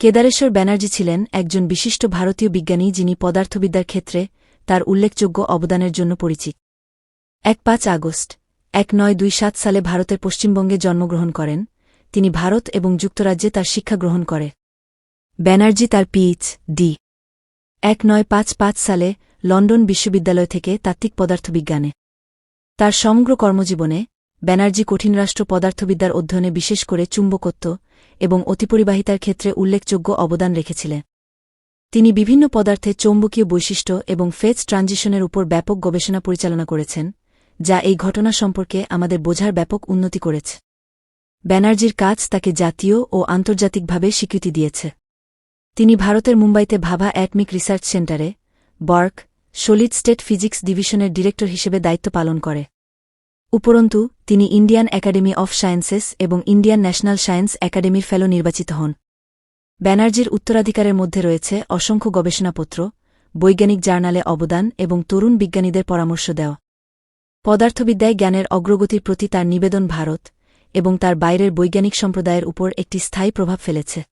কেদারেশ্বর ব্যানার্জি ছিলেন একজন বিশিষ্ট ভারতীয় বিজ্ঞানী যিনি পদার্থবিদ্যার ক্ষেত্রে তার উল্লেখযোগ্য অবদানের জন্য পরিচিত। এক পাঁচ আগস্ট, এক নয় দুই সাত সালে ভারতের পশ্চিমবঙ্গে জন্মগ্রহণ করেন। তিনি ভারত এবং যুক্তরাজ্যে তার শিক্ষা গ্রহণ করে। ব্যানার্জি তার পিএইচ ডি এক নয় পাঁচ পাঁচ সালে লন্ডন বিশ্ববিদ্যালয় থেকে তাত্ত্বিক পদার্থবিজ্ঞানে। তার সমগ্র কর্মজীবনে ব্যানার্জি কঠিন রাষ্ট্র পদার্থবিদ্যার অধ্যয়নে বিশেষ করে চুম্বকত্ব এবং অতিপরিবাহিতার ক্ষেত্রে উল্লেখযোগ্য অবদান রেখেছিলেন। তিনি বিভিন্ন পদার্থে চৌম্বকীয় বৈশিষ্ট্য এবং ফেজ ট্রানজিশনের উপর ব্যাপক গবেষণা পরিচালনা করেছেন, যা এই ঘটনা সম্পর্কে আমাদের বোঝার ব্যাপক উন্নতি করেছে। ব্যানার্জির কাজ তাকে জাতীয় ও আন্তর্জাতিকভাবে স্বীকৃতি দিয়েছে। তিনি ভারতের মুম্বাইতে ভাভা অ্যাটমিক রিসার্চ সেন্টারে, বর্ক, সলিড স্টেট ফিজিক্স ডিভিশনের ডিরেক্টর হিসেবে দায়িত্ব পালন করে। উপরন্তু, তিনি ইন্ডিয়ান একাডেমি অফ সায়েন্সেস এবং ইন্ডিয়ান ন্যাশনাল সায়েন্স একাডেমির ফেলো নির্বাচিত হন। ব্যানার্জির উত্তরাধিকারের মধ্যে রয়েছে অসংখ্য গবেষণাপত্র, বৈজ্ঞানিক জার্নালে অবদান এবং তরুণ বিজ্ঞানীদের পরামর্শ দেওয়া। পদার্থবিদ্যায় জ্ঞানের অগ্রগতির প্রতি তার নিবেদন ভারত এবং তার বাইরের বৈজ্ঞানিক সম্প্রদায়ের উপর একটি স্থায়ী প্রভাব ফেলেছে।